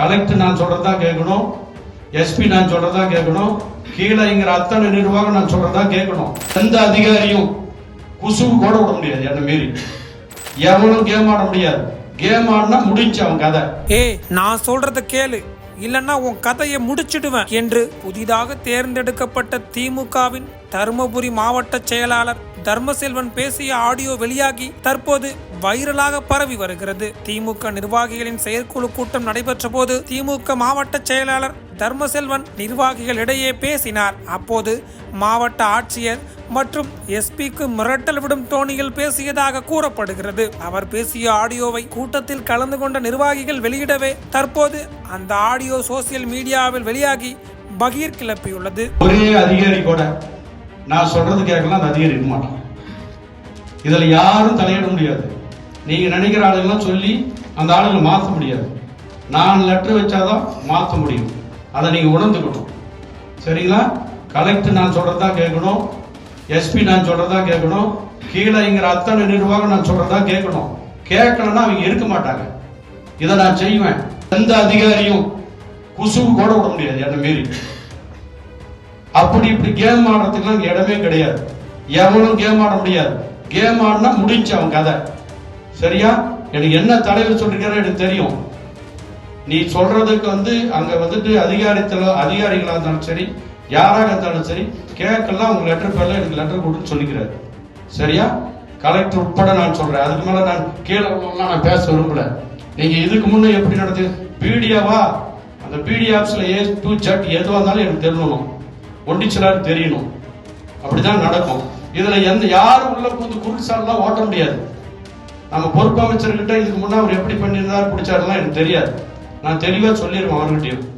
Collector நான் சொல்றதா கேட்கணும் எஸ்பி நான் சொல்றதா கேட்கணும் கீழேங்கிற அத்தனை நிர்வாகம் நான் சொல்றதா கேட்கணும். எந்த அதிகாரியும் குசுவு கூட விட முடியாது என்ன மீறி. எவனும் கேம் ஆட முடியாது. கேம் ஆடினா முடிஞ்சு அவன் கதை. ஏய் நான் சொல்றத கேளு. இல்லன்னா உன் கதையை முடிச்சிடுவேன் என்று புதிதாக தேர்ந்தெடுக்கப்பட்ட திமுகவின் தருமபுரி மாவட்ட செயலாளர் தர்மசெல்வன் பேசிய ஆடியோ வெளியாகி தற்போது வைரலாக பரவி வருகிறது. திமுக நிர்வாகிகளின் செயற்குழு கூட்டம் நடைபெற்ற போது திமுக மாவட்ட செயலாளர் தர்மசெல்வன் நிர்வாகிகளிடையே பேசினார். அப்போது மாவட்ட ஆட்சியர் மற்றும் எஸ்பிக்கு மிரட்டல் விடும் தோணியில் பேசியதாக கூறப்படுகிறது. அவர் பேசிய ஆடியோவை கூட்டத்தில் கலந்து கொண்ட நிர்வாகிகள் வெளியிடவே தற்போது அந்த ஆடியோ சோசியல் மீடியாவில் வெளியாகி பகீர் கிளப்பியுள்ளது. ஒரே அதிகாரி கூட நான் சொல்றது கேட்கலாம் அந்த அதிகாரி இருக்க மாட்டான். இதில் யாரும் தலையிட முடியாது. நீங்கள் நினைக்கிற ஆளுங்கெல்லாம் சொல்லி அந்த ஆளுங்களை மாற்ற முடியாது. நான் லெட்டர் வச்சாதான் மாற்ற முடியும். அதை நீங்கள் உணர்ந்துக்கணும். சரிங்களா? கலெக்டர் நான் சொல்கிறதா கேட்கணும். எஸ்பி நான் சொல்கிறதா கேட்கணும். கீழே இங்கிற அத்தனை நிர்வாகம் நான் சொல்கிறதா கேட்கணும். கேட்கலன்னா அவங்க இருக்க மாட்டாங்க. இதை நான் செய்வேன். எந்த அதிகாரியும் குசுவு கூட விட முடியாது. என்ன மீறி. அப்படி இப்படி கேம் ஆடுறதுக்குலாம் இடமே கிடையாது. எவனும் கேம் ஆட முடியாது. கேம் ஆடினா முடிஞ்சு அவன் கதை. சரியா? எனக்கு என்ன தலைவர் சொல்லிருக்காரு எனக்கு தெரியும். நீ சொல்றதுக்கு வந்து அங்க வந்துட்டு அதிகாரத்தில் அதிகாரிகளா இருந்தாலும் சரி யாராக இருந்தாலும் சரி கேட்கலாம் உங்க லெட்டர் பேர்ல எனக்கு லெட்டர் கொடுன்னு சொல்லிக்கிறாரு. சரியா? கலெக்டர் உட்பட நான் சொல்றேன். அதுக்கு மேல நான் கீழே நான் பேச விரும்பல. நீங்க இதுக்கு முன்னே எப்படி நடந்து பிடிஓவா அந்த பிடி ஆப்ஸ்ல ஏ டூ சட் எதுவாக இருந்தாலும் எனக்கு தெரியணும். ஒண்டிச்சலாரு தெரியணும். அப்படிதான் நடக்கும். இதுல எந்த யாரும் உள்ள புது குருசாலாம் ஓட்ட முடியாது. நம்ம பொறுப்பு அமைச்சர்கிட்ட இதுக்கு முன்னே அவர் எப்படி பண்ணியிருந்தார் பிடிச்சாருலாம் எனக்கு தெரியாது. நான் தெளிவா சொல்லிடுவேன் அவர்கிட்டயும்.